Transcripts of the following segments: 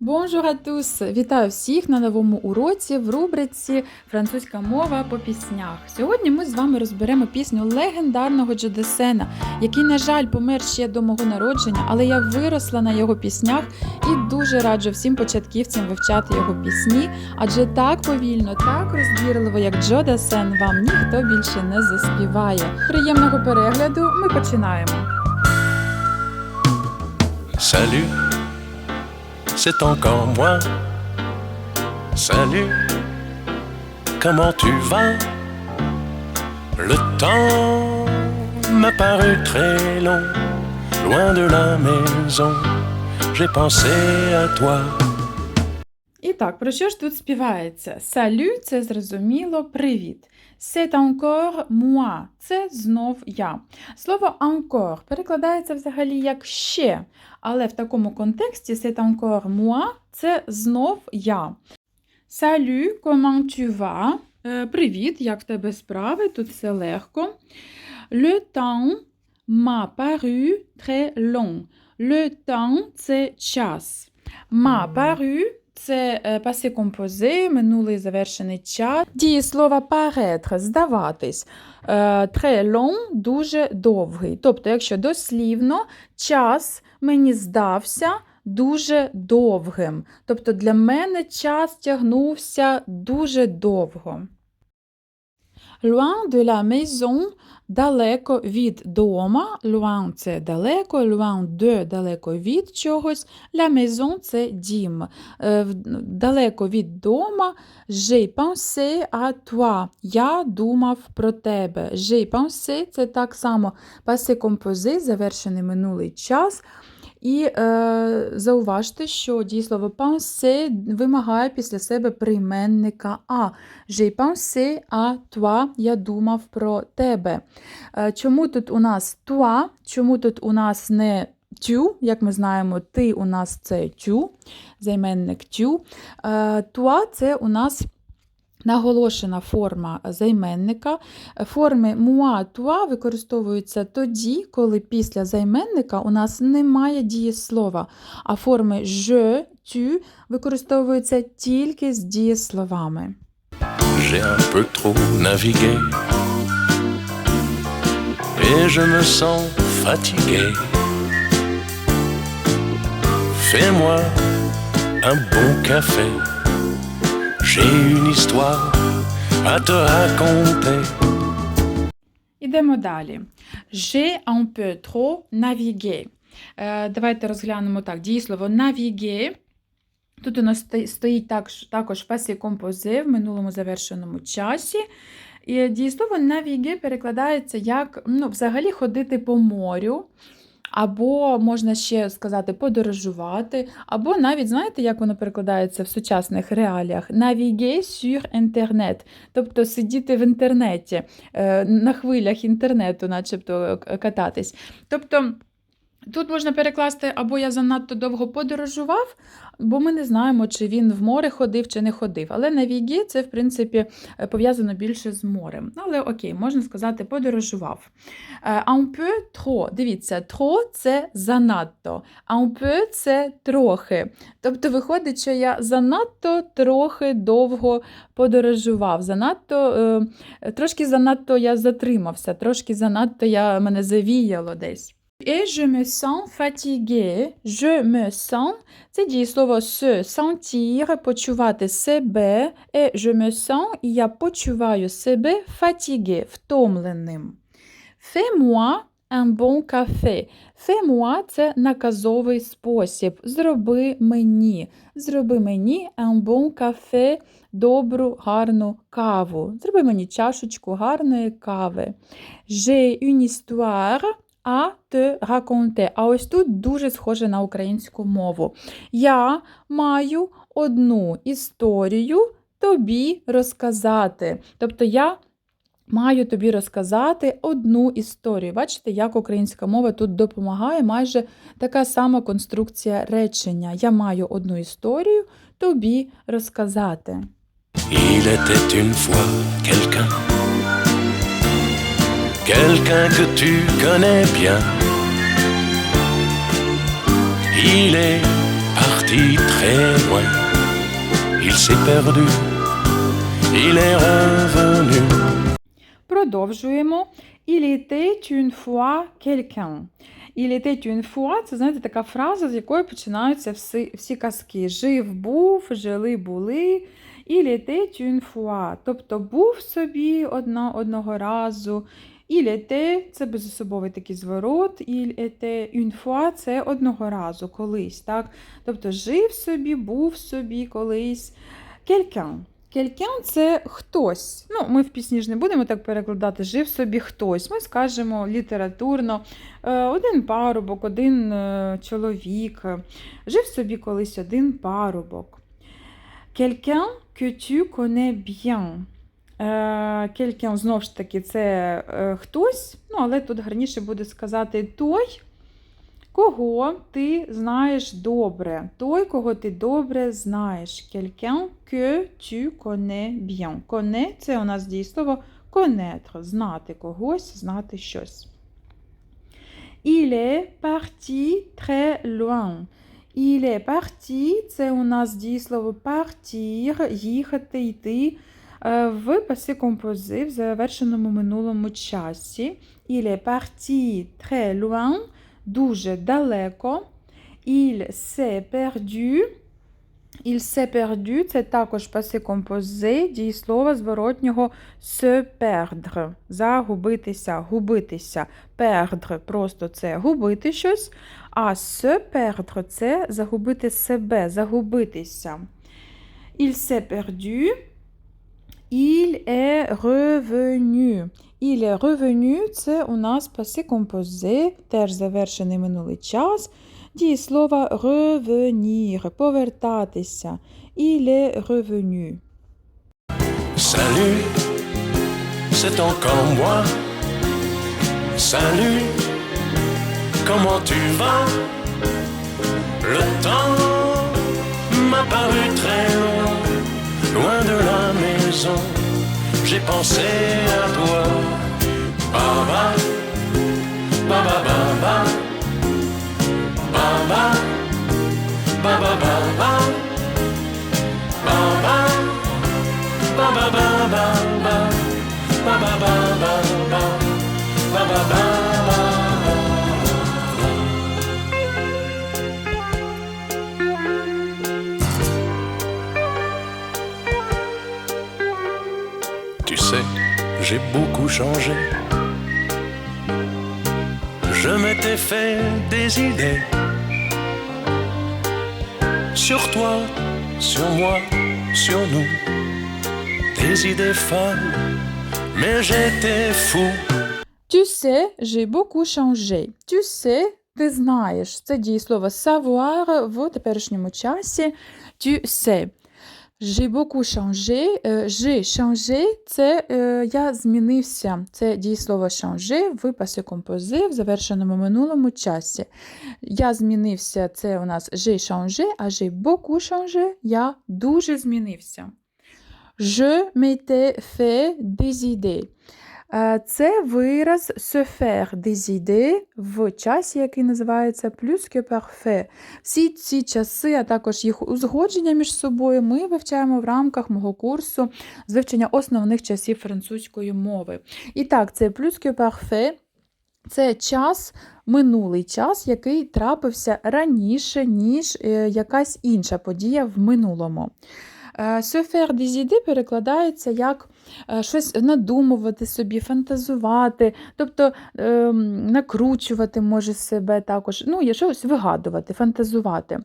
Bonjour à! Вітаю всіх на новому уроці в рубриці Французька мова по піснях. Сьогодні ми з вами розберемо пісню легендарного Джодесена, який, на жаль, помер ще до мого народження, але я виросла на його піснях і дуже раджу всім початківцям вивчати його пісні, адже так повільно, так розбірливо, як Джо Десен, вам ніхто більше не заспіває. Приємного перегляду! Ми починаємо. Salut, c'est encore moi. Salut, comment tu vas? Le temps m'a paru très long, loin de la maison. J'ai pensé à toi. Так, про що ж тут співається? Салю це зрозуміло, привіт. C'est encore moi – це знов я. Слово encore перекладається взагалі як ще, але в такому контексті c'est encore moi – це знов я. Salut, comment tu vas? Е, Привіт, як в тебе справи? Тут все легко. Le temps m'a paru très long. Le temps – це час. M'a paru – це паси passé composé, минулий завершений час. Дії слова paraître – здаватись. Е, Très long – дуже довгий. Тобто, якщо дослівно, час мені здався дуже довгим. Тобто для мене час тягнувся дуже довго. Loin de la maison – далеко від дома. Loin – це далеко, loin de – далеко від чогось. La maison – це дім. Е, Далеко від дома. J'ai pensé à toi. Я думав про тебе. J'ai pensé – це так само passé composé, завершений минулий час. І е, зауважте, що дієслово penser вимагає після себе прийменника а. J'ai pensé à toi, я думав про тебе. Е, Чому тут у нас toi, чому тут у нас не tu, як ми знаємо, ти у нас це tu, займенник tu. Е, Toi – це у нас наголошена форма займенника. Форми moi, toi використовуються тоді, коли після займенника у нас немає дієслова, а форми je, tu використовуються тільки з дієсловами. J'ai un peu trop navigué et je me sens fatigué. Fais-moi un bon café. J'ai une histoire à te raconter. Ідемо далі. J'ai un peu trop navigué. Е, давайте розглянемо так. Дієслово naviguer. Тут у нас стоїть також, passé composé в минулому завершеному часі. І дієслово naviguer перекладається як ну, взагалі ходити по морю. Або можна ще сказати подорожувати, або навіть знаєте, як воно перекладається в сучасних реаліях? Naviguer sur Internet, тобто сидіти в інтернеті, е, на хвилях інтернету, начебто кататись. Тобто тут можна перекласти або я занадто довго подорожував, бо ми не знаємо, чи він в море ходив, чи не ходив. Але на навігі це, в принципі, е, пов'язано більше з морем. Але окей, можна сказати, подорожував. Е, Un peu trop. Дивіться, trop – це занадто, un peu – це трохи. Тобто виходить, що я занадто трохи довго подорожував. Занадто, е, трошки занадто я затримався, трошки занадто я, мене завіяло десь. Et je me sens fatigué. Je me sens – це дієслово se sentir, почувати себе. Et je me sens – я почуваю себе fatigué, втомленим. Fais-moi un bon café. Fais-moi – це наказовий спосіб. Зроби мені. Зроби мені un bon café – добру, гарну каву. Зроби мені чашечку гарної кави. J'ai une histoire à te raconter. А ось тут дуже схоже на українську мову. Я маю одну історію тобі розказати. Тобто я маю тобі розказати одну історію. Бачите, як українська мова тут допомагає, майже така сама конструкція речення. Я маю одну історію тобі розказати. Il était une fois quelqu'un, quelqu'un que tu connais bien. Il est parti très loin. Il s'est perdu, il est revenu. Продовжуємо. Il était une fois quelqu'un. Il était une fois це, знаєте, така фраза, з якої починаються всі, всі казки. Жив був, жили були. Il était une fois. Тобто був собі одна, одного разу. Il était – це безособовий такий зворот. Il était une це одного разу, колись. Так? Тобто жив собі, був собі колись. Quelqu'un. Quelqu'un – це хтось. Ну, ми в пісні ж не будемо так перекладати, жив собі хтось. Ми скажемо літературно, е, один парубок, один е, чоловік. Жив собі колись один парубок. Quelqu'un que tu connais bien. Е, знову ж таки, це е, хтось, ну, але тут гарніше буде сказати той, кого ти знаєш добре. Той, кого ти добре знаєш. Quelqu'un que tu connais bien. Connais – це у нас дієслово connaître, знати когось, знати щось. Il est parti très loin. Il est parti – це у нас дієслово partir, їхати, йти в пасі компози в завершеному минулому часі. Il est parti très loin – дуже далеко. Il s'est perdu. Il s'est perdu – це також паси компози дієслова зворотнього se perdre – загубитися, губитися. Perdre – просто це губити щось, а se perdre – це загубити себе, загубитися. Il s'est perdu. Il est revenu. Il est revenu – це у нас паси компози, теж завершений минулий час. Дієслова revenir – повертатися. Il est revenu. Salut, c'est encore moi. Salut, comment tu vas Le temps m'a paru très long, loin de la j'ai pensé à toi. Baba, baba, baba, baba, baba, baba, baba. Ba ba sais, j'ai beaucoup changé. Je m'étais fait des idées sur toi, sur moi, sur nous des idées folles, mais j'étais fou. Tu sais, j'ai beaucoup changé. Tu sais, ти знаєш. Це дієслово savoir в теперішньому часі. Tu sais. J'ai beaucoup changé. Е, J'ai changé – це е, я змінився. Це дієслово changer в пасе компози в завершеному минулому часі. Я змінився – це у нас j'ai changé, а j'ai beaucoup changé – я дуже змінився. Je m'étais fait des idées. Е, Це вираз se faire des idées в часі, який називається plus que parfait. Всі ці часи, а також їх узгодження між собою, ми вивчаємо в рамках мого курсу з вивчення основних часів французької мови. І так, це plus que parfait – це час, минулий час, який трапився раніше, ніж е, якась інша подія в минулому. Е, Se faire des idées перекладається як щось надумувати собі, фантазувати, тобто ем, накручувати може себе також, ну, є щось вигадувати, фантазувати.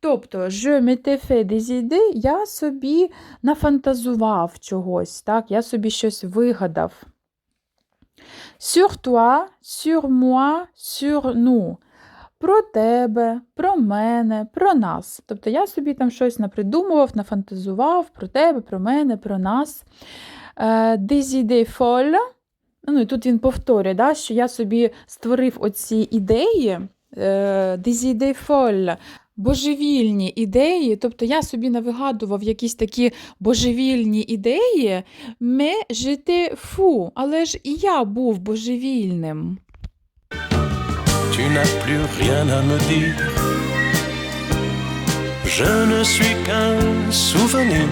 Тобто, je m'étais fait des я собі нафантазував чогось, так? я собі щось вигадав. Sur toi, sur moi, sur nous. Про тебе, про мене, про нас. Тобто я собі там щось напридумував, нафантазував про тебе, про мене, про нас. Е, Des idées. Ну, і тут він повторює, да, що я собі створив оці ідеї. е, Des idées. Божевільні ідеї, тобто я собі навигадував якісь такі божевільні ідеї, mais j'étais fou, але ж і я був божевільним. Je ne suis qu'un souvenir.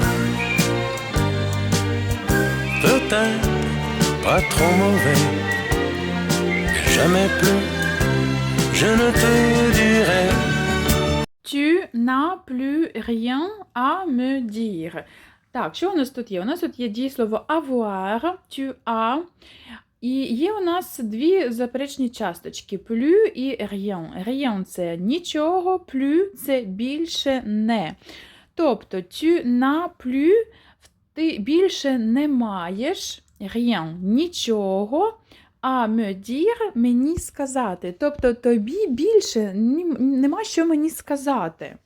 Peut-être pas trop mauvais. Et jamais plus, je ne te dirai. Tu n'as plus rien à me dire. Так, що у нас тут є? У нас тут є дієслово avoir, tu as. І є у нас дві заперечні часточки plus і rien. Rien – це нічого, plus – це більше не. Тобто, tu n'as plus, ти більше не маєш rien, нічого, а me dire – мені сказати. Тобто, тобі більше нема що мені сказати.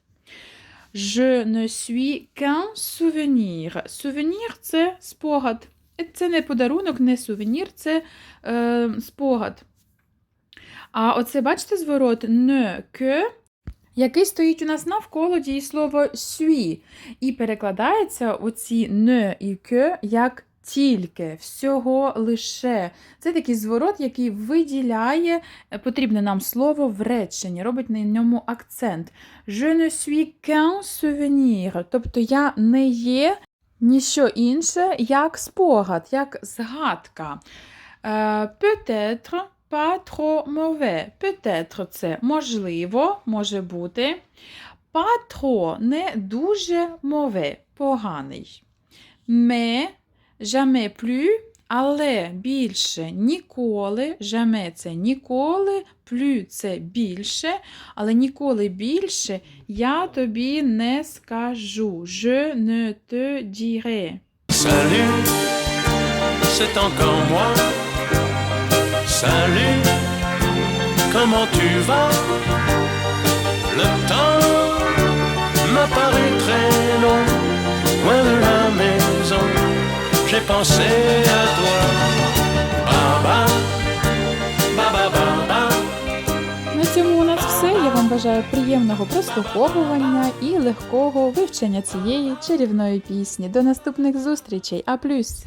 Je ne suis qu'un souvenir. Souvenir – це спогад. Це не подарунок, не сувенір, це е, спогад. А оце, бачите, зворот ne que, який стоїть у нас навколо дієслово suis. І перекладається оці ne і que як тільки, всього лише. Це такий зворот, який виділяє е, потрібне нам слово в реченні, робить на ньому акцент. Je ne suis qu'un souvenir. Тобто я не є ніщо інше, як спогад, як згадка. Е, Peut-être trop mauvais. Peut-être це можливо, може бути. Trop – не дуже mauvais, поганий. Mais jamais plus, але більше ніколи. Jamais – це ніколи, plus – це більше, але ніколи більше я тобі не скажу. Je ne te dirai. Salut, c'est encore moi. Salut, comment tu vas Le temps m'a paru très long, loin de la maison. J'ai pensé à toi. Baba, baba, baba. На цьому у нас все. Я вам бажаю приємного прослуховування і легкого вивчення цієї чарівної пісні. До наступних зустрічей. А плюс!